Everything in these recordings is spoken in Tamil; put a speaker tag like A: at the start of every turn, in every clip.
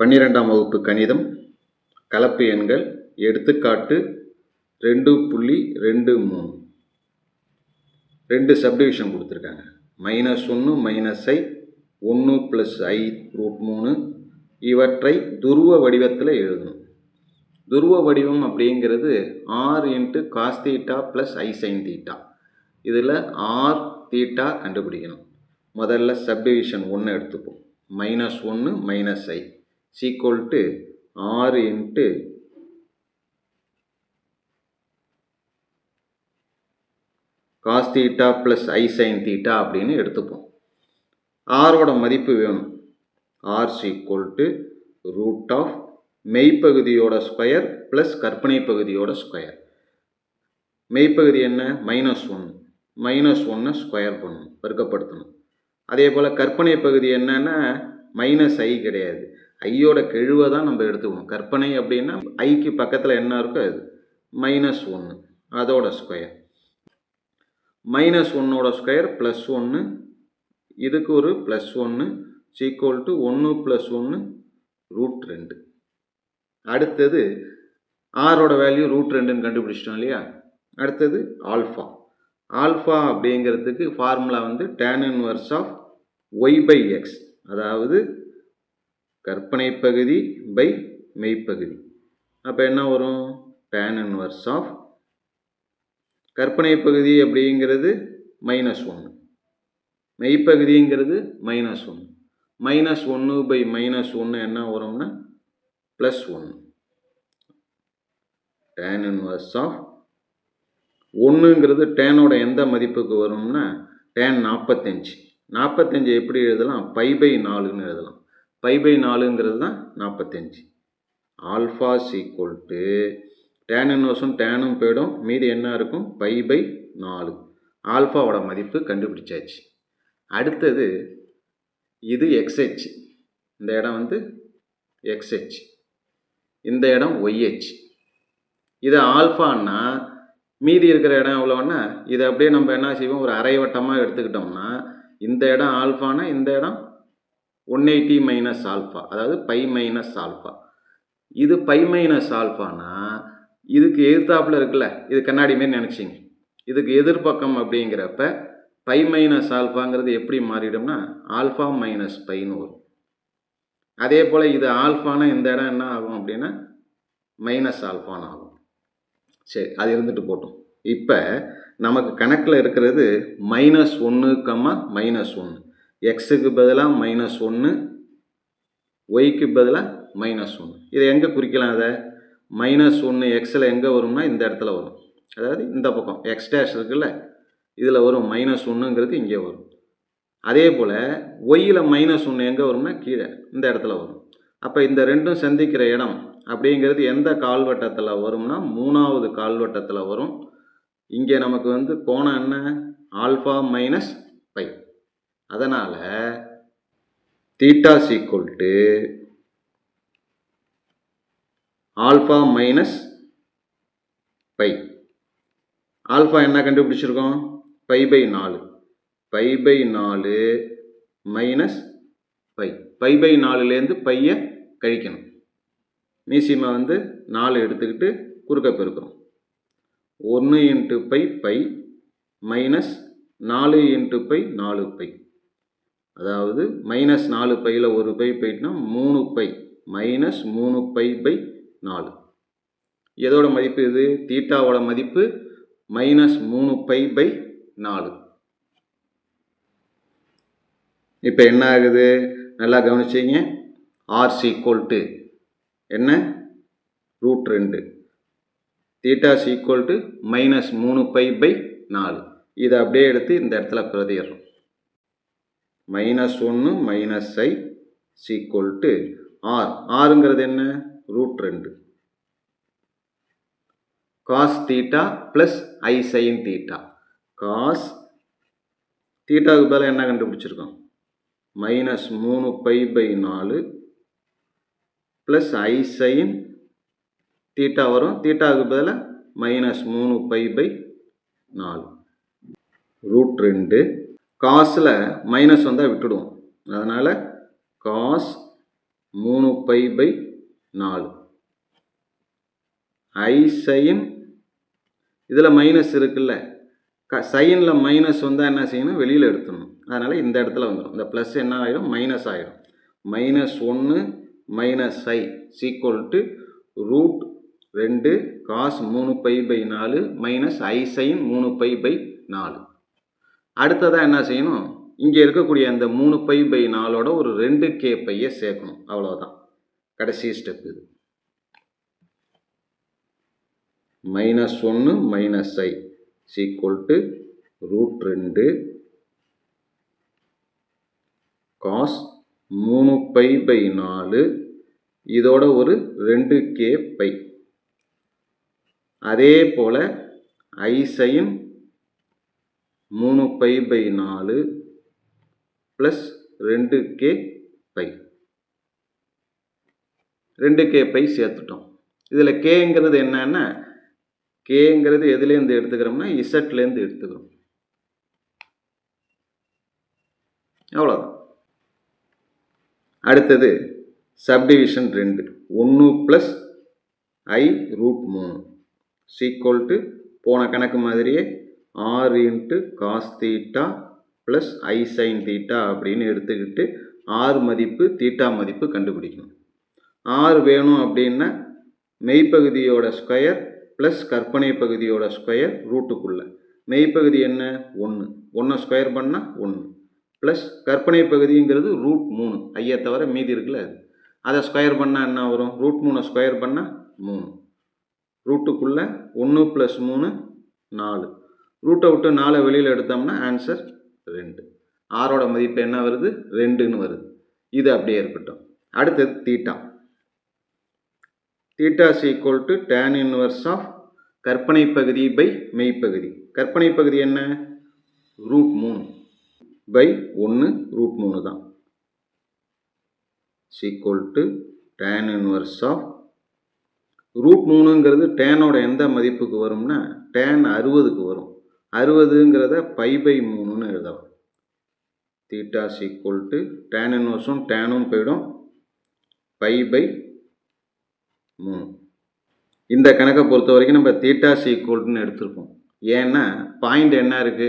A: பன்னிரெண்டாம் வகுப்பு கணிதம் கலப்பு எண்கள் எடுத்துக்காட்டு ரெண்டு புள்ளி ரெண்டு மூணு. ரெண்டு சப்டிவிஷன் கொடுத்துருக்காங்க. மைனஸ் ஒன்று மைனஸ் ஐ ஒன்று ப்ளஸ் ஐ ரூட் மூணு. இவற்றை துருவ வடிவத்தில் எழுதணும். துருவ வடிவம் அப்படிங்கிறது r into cos theta plus i sine theta இதில் ஆர் தீட்டா கண்டுபிடிக்கணும். முதல்ல சப்டிவிஷன் ஒன்று எடுத்துப்போம். மைனஸ் ஒன்று minus i. Is equal to ஆறு into cos theta plus i sine theta அப்படின்னு எடுத்துப்போம். ஆரோட மதிப்பு வேணும். R is equal to root of மெய்ப்பகுதியோட square plus கற்பனை பகுதியோட ஸ்கொயர் மெய்ப்பகுதி என்ன? மைனஸ் ஒன்று மைனஸ் ஒன்னை ஸ்கொயர் பண்ணணும் பெருக்கப்படுத்தணும் அதே போல் கற்பனை பகுதி என்னன்னா மைனஸ் ஐ கிடையாது. ஐயோட கெழுவை தான் நம்ம எடுத்துக்கணும் கற்பனை அப்படின்னா ஐக்கு பக்கத்தில் என்ன இருக்கோ அது. மைனஸ் ஒன்று அதோட ஸ்கொயர் மைனஸ் ஒன்னோட ஸ்கொயர் ப்ளஸ் ஒன்று இதுக்கு ஒரு ப்ளஸ் ஒன்று சீக்குவல் டு ஒன்று ப்ளஸ் ஒன்று ரூட் ரெண்டு. அடுத்தது ஆரோட வேல்யூ ரூட் ரெண்டுன்னு கண்டுபிடிச்சிட்டோம் இல்லையா? அடுத்தது ஆல்ஃபா ஆல்ஃபா அப்படிங்கிறதுக்கு ஃபார்முலா வந்து tan inverse of y by x அதாவது கற்பனை பகுதி பை மெய்ப்பகுதி. அப்போ என்ன வரும்? டேன் இன்வர்ஸ் ஆஃப் கற்பனை பகுதி அப்படிங்கிறது மைனஸ் ஒன்று மெய்ப்பகுதிங்கிறது மைனஸ் ஒன்று மைனஸ் ஒன்று பை மைனஸ் ஒன்று என்ன வரும்னா? ப்ளஸ் ஒன்று டேன் இன்வர்ஸ் ஆஃப் ஒன்றுங்கிறது டேனோட எந்த மதிப்புக்கு வரும்னா? டேன் நாற்பத்தஞ்சு நாற்பத்தஞ்சு எப்படி எழுதலாம்? பை பை நாலுன்னு எழுதலாம். பை பை நாலுங்கிறது தான் நாற்பத்தஞ்சு. ஆல்ஃபா சீக்குவல் டு டேன் இன்வர்ஸும் டேனும் போயிடும். மீதி என்ன இருக்கும்? பை பை நாலு. ஆல்ஃபாவோட மதிப்பு கண்டுபிடிச்சாச்சு. அடுத்தது இது எக்ஸ்ஹெச் இந்த இடம் வந்து எக்ஸ்ஹெச் இந்த இடம் ஒய்ஹெச் இது ஆல்ஃபான்னா மீதி இருக்கிற இடம் எவ்வளோன்னா இதை அப்படியே நம்ம என்ன செய்வோம்? ஒரு அரை வட்டமாக எடுத்துக்கிட்டோம்னா இந்த இடம் ஆல்ஃபானா இந்த இடம் ஒன் எயிட்டி மைனஸ் ஆல்ஃபா அதாவது பை மைனஸ் ஆல்ஃபா. இது பை மைனஸ் ஆல்ஃபானா இதுக்கு எதிர்த்தாப்புல இருக்குல்ல இது கண்ணாடி மாரி நினச்சிங்க. இதுக்கு எதிர்பக்கம் அப்படிங்கிறப்ப பை மைனஸ் ஆல்ஃபாங்கிறது எப்படி மாறிடும்னா ஆல்ஃபா மைனஸ் பைன்னு வரும். அதே போல் இது ஆல்ஃபானா இந்த இடம் என்ன ஆகும் அப்படின்னா மைனஸ் ஆல்ஃபான்னு ஆகும். சரி அது இருந்துட்டு போட்டோம். இப்போ நமக்கு கணக்கில் இருக்கிறது மைனஸ் ஒன்று கம்மா மைனஸ் ஒன்று எக்ஸுக்கு பதிலாக மைனஸ் ஒன்று ஒய்க்கு பதிலாக மைனஸ் ஒன்று இதை எங்கே குறிக்கலாம் அதை மைனஸ் ஒன்று எக்ஸில் எங்கே வரும்னா இந்த இடத்துல வரும். அதாவது இந்த பக்கம் எக்ஸ் டேஷ் இருக்குல்ல இதில் வரும் மைனஸ் ஒன்றுங்கிறது இங்கே வரும். அதே போல் ஒய்யில் மைனஸ் ஒன்று எங்கே வரும்னா கீழே இந்த இடத்துல வரும். அப்போ இந்த ரெண்டும் சந்திக்கிற இடம் அப்படிங்கிறது எந்த கால்வட்டத்தில் வரும்னா மூணாவது கால்வட்டத்தில் வரும். இங்கே நமக்கு வந்து கோணம் என்ன? Alpha minus pi. அதனால் theta equal to alpha minus pi alpha என்ன கண்டுபிடிச்சிருக்கோம்? பை பை நாலு. பை பை நாலு மைனஸ் பை பை பை நாலுலேருந்து பையை கழிக்கணும். மீசிமா வந்து நாலு எடுத்துக்கிட்டு குறுக்க பெருக்கிறோம். ஒன்று இன்ட்டு பை பை மைனஸ் நாலு இன்ட்டு பை நாலு பை அதாவது மைனஸ் நாலு பையில் ஒரு பை போயிட்டுனா மூணு பை. மைனஸ் மூணு பை பை நாலு. எதோட மதிப்பு இது? தீட்டாவோட மதிப்பு மைனஸ் மூணு பை பை நாலு. இப்போ என்ன ஆகுது? நல்லா கவனிச்சிங்க. ஆர் சீக்குவல் டு என்ன? ரூட் ரெண்டு. தீட்டா சீக்குவல் டு மைனஸ் மூணு பை பை நாலு. இதை அப்படியே எடுத்து இந்த இடத்துல பிரதிடுறோம் மைனஸ் ஒன்று minus i equal to r ஆறுங்கிறது என்ன? ரூட் ரெண்டு. Cos theta plus i sine theta cos தீட்டாவுக்கு பதிலாக என்ன கண்டுபிடிச்சிருக்கோம்? மைனஸ் மூணு பை பை நாலு ப்ளஸ் ஐ சைன் தீட்டா வரும். தீட்டாவுக்கு பதிலாக மைனஸ் மூணு பை பை நாலு. ரூட் ரெண்டு. காசில் மைனஸ் வந்தால் விட்டுடுவோம். அதனால் காஸ் மூணு பை பை நாலு. ஐ சைன் இதில் மைனஸ் இருக்குல்ல. க சைனில் மைனஸ் வந்தால் என்ன செய்யணும்? வெளியில் எடுத்துடணும். அதனால் இந்த இடத்துல வந்துடும் இந்த ப்ளஸ் என்ன ஆகிடும் மைனஸ் ஆகிடும் மைனஸ் ஒன்று minus i equal to root ரெண்டு காஸ் மூணு பை பை நாலு மைனஸ் ஐ சைன் மூணு பை பை நாலு. அடுத்ததாக என்ன செய்யணும்? இங்கே இருக்கக்கூடிய அந்த மூணு பை பை நாலோட ஒரு ரெண்டு கே பையை சேர்க்கணும். அவ்வளோதான் கடைசி ஸ்டெப் இது. மைனஸ் ஒன்று minus i equal to root ரெண்டு. காஸ் மூணு பை பை நாலு. இதோட ஒரு ரெண்டு கே பை. அதே போல் ஐ மூணு பை பை நாலு ப்ளஸ் ரெண்டு கே பை. ரெண்டு கே பை சேர்த்துட்டோம். இதில் கேங்கிறது என்னன்னா கேங்கிறது எதுலேருந்து எடுத்துக்கிறோம்னா இசட்லேருந்து எடுத்துக்கிறோம். அவ்வளோதான் அடுத்தது சப்டிவிஷன் ரெண்டு. ஒன்று ப்ளஸ் ஐ ரூட் மூணு. சீக்வல் டு போன கணக்கு மாதிரியே r into cos theta plus i sine theta அப்படின்னு எடுத்துக்கிட்டு ஆர் மதிப்பு தீட்டா மதிப்பு கண்டுபிடிக்கணும். ஆர் வேணும் அப்படின்னா மெய்ப்பகுதியோட ஸ்கொயர் ப்ளஸ் கற்பனை பகுதியோட ஸ்கொயர் ரூட்டுக்குள்ளே. மெய்ப்பகுதி என்ன? ஒன்று ஒன்றை ஸ்கொயர் பண்ணால் ஒன்று ப்ளஸ் கற்பனை பகுதிங்கிறது ரூட் மூணு. ஐயை தவிர மீதி இருக்குல்ல அது. அதை ஸ்கொயர் பண்ணால் என்ன வரும்? ரூட் மூணை ஸ்கொயர் பண்ணால் மூணு. ரூட்டுக்குள்ளே ஒன்று ப்ளஸ் மூணு நாலு. ரூட்டை விட்டு நாலு வெளியில் எடுத்தோம்னா ஆன்சர் ரெண்டு. ஆரோட மதிப்பு என்ன வருது? ரெண்டுன்னு வருது. இது அப்படியே இருக்கட்டும். அடுத்தது theta theta equal to tan inverse of கற்பனை பகுதி பை மெய்ப்பகுதி. கற்பனை பகுதி என்ன? ரூட் மூணு. பை ஒன்று ரூட் மூணு தான். Equal to tan inverse of root மூணுங்கிறது டேனோட எந்த மதிப்புக்கு வரும்னா டேன் அறுபதுக்கு வரும். அறுபதுங்கிறத பை பை மூணுன்னு எழுதலாம். தீட்டா சீக்குவல் டு டேன் இன்வர்ஸும் டேனும் போயிடும். பை பை மூணு. இந்த கணக்கை பொறுத்த வரைக்கும் நம்ம தீட்டா ஈக்குவல்ட்டுன்னு எடுத்திருக்கோம் ஏன்னா பாயிண்ட் என்ன இருக்குது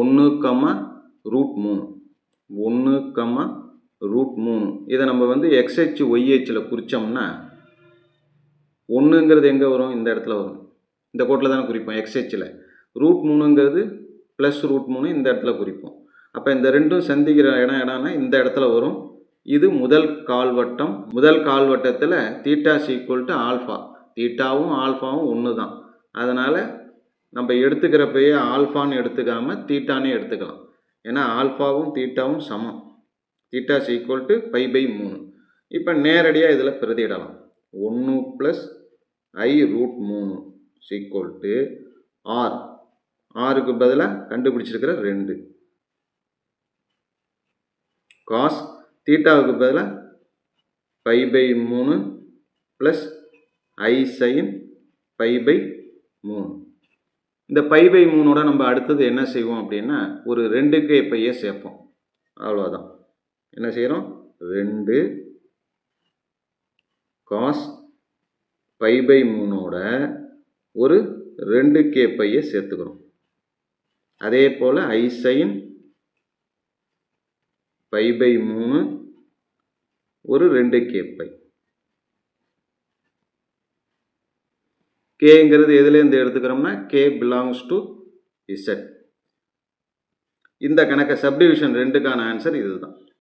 A: ஒன்று கம்மா ரூட் மூணு. ஒன்று கம்மா ரூட் மூணு. இதை நம்ம வந்து எக்ஸ்ஹெச் ஒய்ஹெச்சில் குறித்தோம்னா ஒன்றுங்கிறது எங்கே வரும்? இந்த இடத்துல வரும். இந்த கோட்டில் தானே குறிப்போம் எக்ஸ்ஹெச்சில் ரூட் மூணுங்கிறது ப்ளஸ் ரூட் மூணு இந்த இடத்துல குறிப்போம். அப்போ இந்த ரெண்டும் சந்திக்கிற இடம் இடம்னா இந்த இடத்துல வரும். இது முதல் கால்வட்டம். முதல் கால்வட்டத்தில் தீட்டா ஈக்குவல் டு ஆல்ஃபா தீட்டாவும் ஆல்ஃபாவும் ஒன்று தான் அதனால் நம்ம எடுத்துக்கிறப்பயே ஆல்ஃபான்னு எடுத்துக்காமல் தீட்டானே எடுத்துக்கலாம். ஏன்னா ஆல்ஃபாவும் தீட்டாவும் சமம். Theta equal to pi by மூணு. இப்போ நேரடியாக இதில் பிரதிடலாம் ஒன்று ப்ளஸ் ஐ ரூட் மூணு சீக்குவல் டு ஆர் ஆறுக்கு பதிலாக கண்டுபிடிச்சிருக்கிற ரெண்டு. காஸ் தீட்டாவுக்கு பதிலாக பை பை மூணு plus i sine pi by மூணு. இந்த பை பை மூணோட நம்ம அடுத்தது என்ன செய்வோம் அப்படின்னா ஒரு ரெண்டுக்கு பையை சேர்ப்போம். அவ்வளோதான் என்ன செய்கிறோம் ரெண்டு காஸ் பை பை மூணோட ஒரு ரெண்டு கே பையை சேர்த்துக்கிறோம். அதே போல் ஐசைன் பை பை மூணு ஒரு ரெண்டு கே பை. கேங்கிறது எதுலேருந்து எடுத்துக்கிறோம்னா கே பிலாங்ஸ் டு இசட் இந்த கணக்கை சப்டிவிஷன் ரெண்டுக்கான ஆன்சர் இதுதான்.